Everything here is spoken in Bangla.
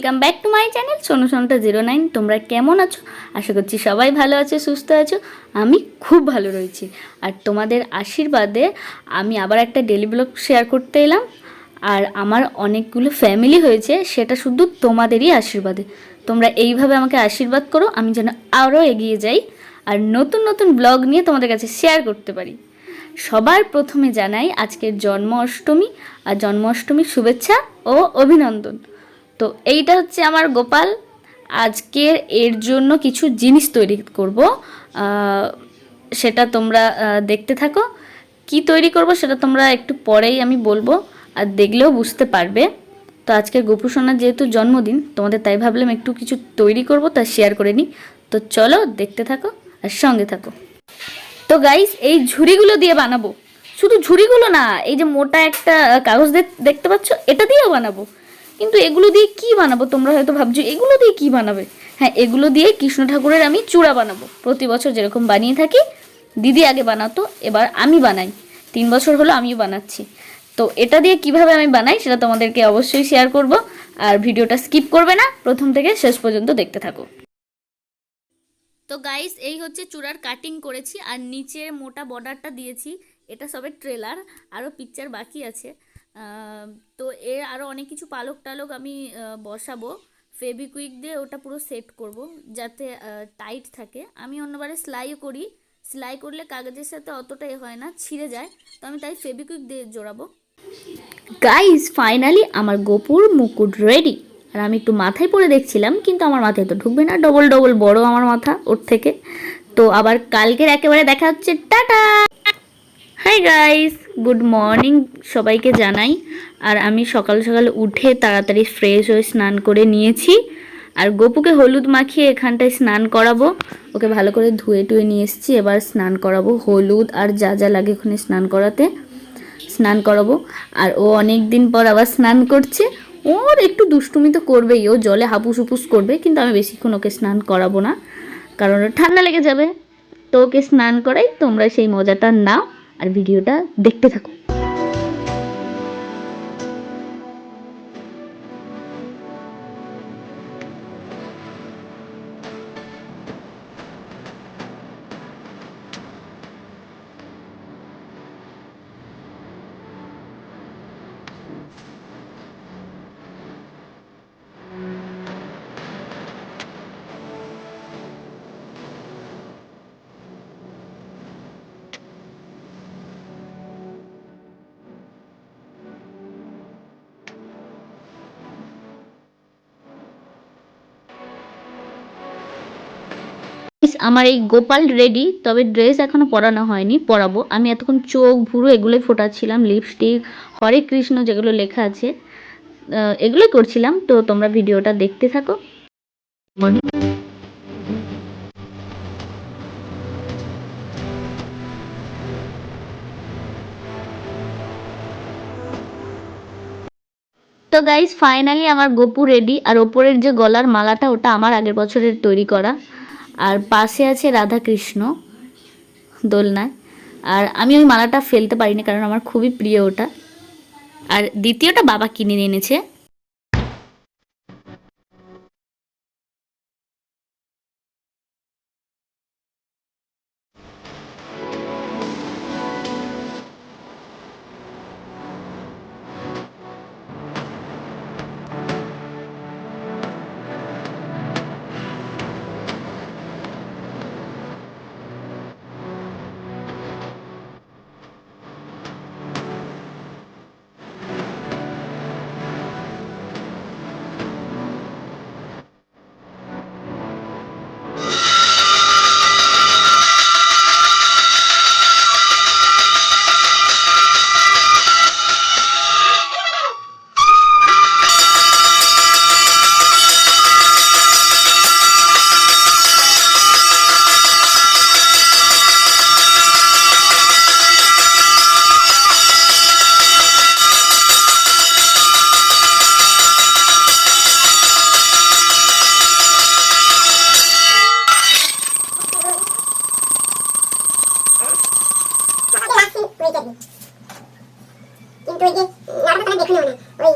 Welcome back to my channel Sonu Santa zero nine তোমরা কেমন আছো? আশা করছি সবাই ভালো আছো, সুস্থ আছো। আমি খুব ভালো রয়েছি। আর তোমাদের আশীর্বাদে আমি আবার একটা ডেলি ব্লগ শেয়ার করতে এলাম। আর আমার অনেকগুলো ফ্যামিলি হয়েছে, সেটা শুধু তোমাদেরই আশীর্বাদে। তোমরা এইভাবে আমাকে আশীর্বাদ করো, আমি যেন আরও এগিয়ে যাই। আর নতুন নতুন ব্লগ নিয়ে তোমাদের কাছে শেয়ার করতে পারি। সবার প্রথমে জানাই, আজকের জন্ম অষ্টমী আর জন্মাষ্টমীর শুভেচ্ছা ও অভিনন্দন। তো এইটা হচ্ছে আমার গোপাল। আজকের এর জন্য কিছু জিনিস তৈরি করব। সেটা তোমরা দেখতে থাকো। কি তৈরি করব সেটা তোমরা একটু পরেই আমি বলব আর দেখলেও বুঝতে পারবে। তো আজকের গোপুসোনার যেহেতু জন্মদিন, তোমাদের তাই ভাবলাম একটু কিছু তৈরি করব, তা শেয়ার করে নিই। তো চলো দেখতে থাকো আর সঙ্গে থাকো। তো গাইস এই ঝুড়িগুলো দিয়ে বানাবো। শুধু ঝুড়িগুলো না, এই যে মোটা একটা কাগজ দেখ- দেখতে পাচ্ছ? এটা দিয়েও বানাবো। কিন্তু এগুলো দিয়ে কি বানাবো? তোমরা হয়তো ভাবছ, এগুলো দিয়ে কি বানাবে? হ্যাঁ এগুলো দিয়ে কৃষ্ণ ঠাকুরের আমি চূড়া বানাবো। প্রতি বছর যেরকম বানিয়ে থাকি, দিদি আগে বানাতো, এবার আমি বানাই। তিন বছর হলো আমিও বানাচ্ছি। তো এটা দিয়ে কীভাবে আমি বানাই সেটা তোমাদেরকে অবশ্যই শেয়ার করব। আর ভিডিওটা স্কিপ করবে না, প্রথম থেকে শেষ পর্যন্ত দেখতে থাকো। তো গাইস এই হচ্ছে চূড়ার কাটিং করেছি, আর নিচে মোটা বর্ডারটা দিয়েছি। এটা সবে ট্রেলার আরও পিকচার বাকি আছে। তো এর আরও অনেক কিছু পালক টালক আমি বসাবো। ফেবিকুইক দিয়ে ওটা পুরো সেট করব যাতে টাইট থাকে। আমি অন্যবারে সেলাইও করি। সেলাই করলে কাগজের সাথে অতটা হয় না, ছিঁড়ে যায়। তো আমি তাই ফেবিকুইক দিয়ে জোড়াবো। গাইজ ফাইনালি আমার গোপুর মুকুট রেডি আর আমি একটু মাথায় পরে দেখছিলাম, কিন্তু আমার মাথায় তো ঢুকবে না। ডবল ডবল বড় আমার মাথা ওর থেকে। তো আবার কালকের একেবারে দেখা হচ্ছে। Tata! Hi guys good morning সবাইকে জানাই। আর আমি সকাল সকাল উঠে তাড়াতাড়ি ফ্রেশ হয়ে স্নান করে নিয়েছি। আর গোপুকে হলুদ মাখিয়ে এখানটায় স্নান করাবো। ওকে ভালো করে ধুয়ে টুয়ে নিয়ে এসেছি, এবার স্নান করাবো হলুদ আর যা যা লাগে ওখানে স্নান করাতে। স্নান করাবো। আর ও অনেক দিন পর আবার স্নান করছে। ওর একটু দুষ্টুমি তো করবেই, ও জলে হাপুস হুপুস করবে, কিন্তু আমি বেশিক্ষণ ওকে স্নান করাবো না। কারণ ঠান্ডা লেগে যাবে। তো ওকে স্নান করাই তোমরা সেই মজাটা নাও। আর ভিডিওটা দেখতে থাকো Guys, আমার এই গোপাল রেডি তবে ড্রেস এখনও পরানো হয়নি পরাবো। আমি এতক্ষণ চোখ ভুরু এগুলোই ফোটাচ্ছিলাম লিপস্টিক হরে কৃষ্ণ যেগুলো লেখা আছে এগুলোই করছিলাম। তো তোমরা ভিডিওটা দেখতে থাকো। তো গাইস ফাইনালি আমার গোপু রেডি আর ওপরের যে গলার মালাটা ওটা আমার আগের বছরের তৈরি করা। আর পাশে আছে রাধা কৃষ্ণ দোলনায়। আর আমি ওই মালাটা ফেলতে পারিনি কারণ আমার খুবই প্রিয় ওটা। আর দ্বিতীয়টা বাবা কিনে নিয়ে এনেছে কিন্তু ওই যে নাটকটা দেখে নেওয়া না। ওই